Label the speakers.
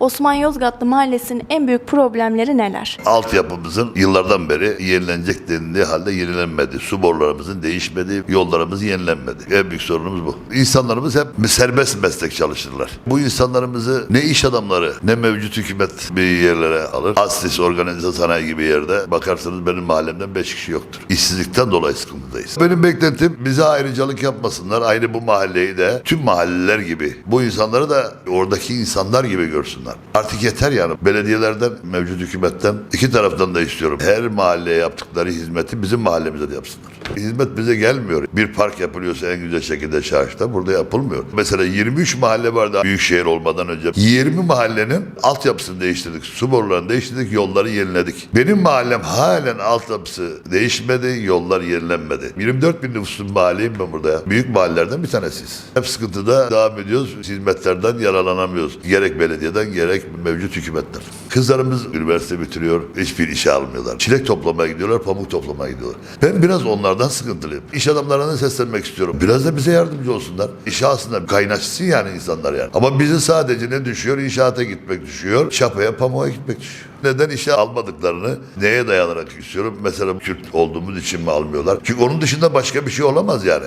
Speaker 1: Osman Yozgatlı Mahallesi'nin en büyük problemleri neler?
Speaker 2: Altyapımızın yıllardan beri yenilenecek denildiği halde yenilenmedi. Su borularımızın değişmedi, yollarımız yenilenmedi. En büyük sorunumuz bu. İnsanlarımız hep serbest meslek çalışırlar. Bu insanlarımızı ne iş adamları ne mevcut hükümet bir yerlere alır. Aslis, organize sanayi gibi yerde bakarsanız benim mahallemden 5 kişi yoktur. İşsizlikten dolayı sıkıntıdayız. Benim beklentim bize ayrıcalık yapmasınlar. Aynı bu mahalleyi de tüm mahalleler gibi bu insanları da oradaki insanlar gibi görsünler. Artık yeter yani. Belediyelerden, mevcut hükümetten iki taraftan da istiyorum. Her mahalleye yaptıkları hizmeti bizim mahallemize de yapsınlar. Hizmet bize gelmiyor. Bir park yapılıyorsa en güzel şekilde Şarj'da burada yapılmıyor. Mesela 23 mahalle vardı büyükşehir olmadan önce. 20 mahallenin altyapısını değiştirdik. Su borularını değiştirdik, yolları yeniledik. Benim mahallem halen altyapısı değişmedi, yollar yenilenmedi. 24 bin nüfuslu mahalleyim ben burada ya. Büyük mahallelerden bir tanesiyiz. Hep sıkıntıda devam ediyoruz. Hizmetlerden yararlanamıyoruz. Gerek belediyeden gerek mevcut hükümetten. Kızlarımız üniversite bitiriyor. Hiçbir işe almıyorlar. Çilek toplamaya gidiyorlar, pamuk toplamaya gidiyorlar. Ben biraz onlardan sıkıntılıyım. İş adamlarına seslenmek istiyorum. Biraz da bize yardımcı olsunlar. İşe aslında kaynaşsın yani insanlar yani. Ama bizi sadece ne düşüyor? İnşaata gitmek düşüyor. Şapaya, pamuğa gitmek düşüyor. Neden işe almadıklarını neye dayanarak istiyorum? Mesela Kürt olduğumuz için mi almıyorlar? Çünkü onun dışında başka bir şey olamaz yani.